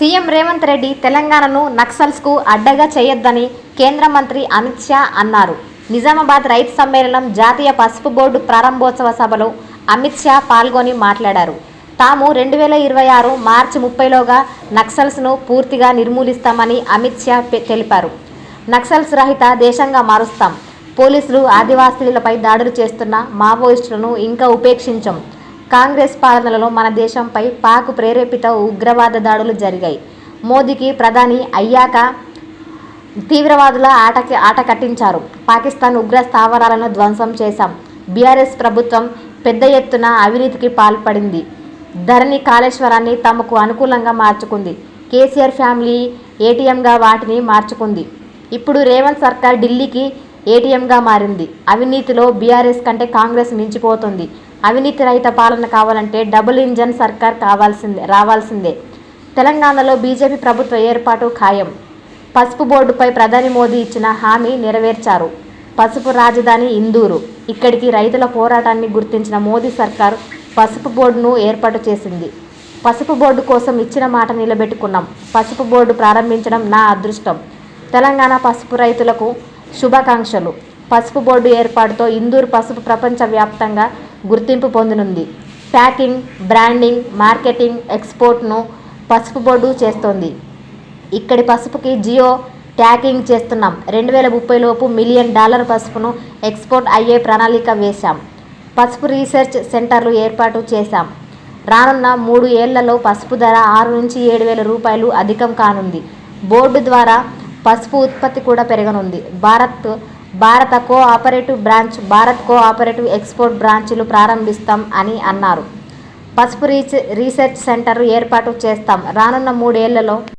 CM Revanth Reddy తెలంగాణను నక్సల్స్కు అడ్డగా చేయొద్దని కేంద్ర మంత్రి అమిత్ షా అన్నారు. నిజామాబాద్ రైతు సమ్మేళనం జాతీయ పసుపు బోర్డు ప్రారంభోత్సవ సభలో అమిత్ షా పాల్గొని మాట్లాడారు. తాము రెండు వేల ఇరవై ఆరు మార్చి ముప్పైలోగా నక్సల్స్ను పూర్తిగా నిర్మూలిస్తామని అమిత్ షా తెలిపారు. నక్సల్స్ రహిత దేశంగా మారుస్తాం. పోలీసులు ఆదివాసీలపై దాడులు చేస్తున్న మావోయిస్టులను ఇంకా ఉపేక్షించం. కాంగ్రెస్ పాలనలో మన దేశంపై పాక్ ప్రేరేపిత ఉగ్రవాద దాడులు జరిగాయి. మోదీకి ప్రధాని అయ్యాక తీవ్రవాదుల ఆటకి ఆట కట్టించారు. పాకిస్తాన్ ఉగ్ర స్థావరాలను ధ్వంసం చేశాం. బీఆర్ఎస్ ప్రభుత్వం పెద్ద ఎత్తున అవినీతికి పాల్పడింది. ధరణి కాళేశ్వరాన్ని తమకు అనుకూలంగా మార్చుకుంది. కేసీఆర్ ఫ్యామిలీ ఏటీఎంగా వాటిని మార్చుకుంది. ఇప్పుడు రేవంత్ సర్కార్ ఢిల్లీకి ఏటీఎంగా మారింది. అవినీతిలో బీఆర్ఎస్ కంటే కాంగ్రెస్ మించిపోతుంది. అవినీతి రహిత పాలన కావాలంటే డబుల్ ఇంజన్ సర్కార్ కావాల్సిందే రావాల్సిందే. తెలంగాణలో బీజేపీ ప్రభుత్వ ఏర్పాటు ఖాయం. పసుపు బోర్డుపై ప్రధాని మోదీ ఇచ్చిన హామీ నెరవేర్చారు. పసుపు రాజధాని ఇందూరు. ఇక్కడికి రైతుల పోరాటాన్ని గుర్తించిన మోదీ సర్కార్ పసుపు బోర్డును ఏర్పాటు చేసింది. పసుపు బోర్డు కోసం ఇచ్చిన మాట నిలబెట్టుకున్నాం. పసుపు బోర్డు ప్రారంభించడం నా అదృష్టం. తెలంగాణ పసుపు రైతులకు శుభాకాంక్షలు. పసుపు బోర్డు ఏర్పాటుతో ఇందూరు పసుపు ప్రపంచవ్యాప్తంగా గుర్తింపు పొందనుంది. ప్యాకింగ్ బ్రాండింగ్ మార్కెటింగ్ ఎక్స్పోర్ట్ను పసుపు బోర్డు చేస్తోంది. ఇక్కడి పసుపుకి జియో ట్యాకింగ్ చేస్తున్నాం. రెండు వేల ముప్పై లోపు మిలియన్ డాలర్ పసుపును ఎక్స్పోర్ట్ అయ్యే ప్రణాళిక వేశాం. పసుపు రీసెర్చ్ సెంటర్లు ఏర్పాటు చేశాం. రానున్న మూడు ఏళ్ళలో పసుపు ధర ఆరు నుంచి ఏడు వేల రూపాయలు అధికం కానుంది. బోర్డు ద్వారా పసుపు ఉత్పత్తి కూడా పెరగనుంది. భారత్ భారత cooperative branch Bharat cooperative export బ్రాంచీలు ప్రారంభిస్తాం అని అన్నారు. పసుపు రీచ్ రీసెర్చ్ సెంటర్ ఏర్పాటు చేస్తాం. రానున్న మూడేళ్ళలో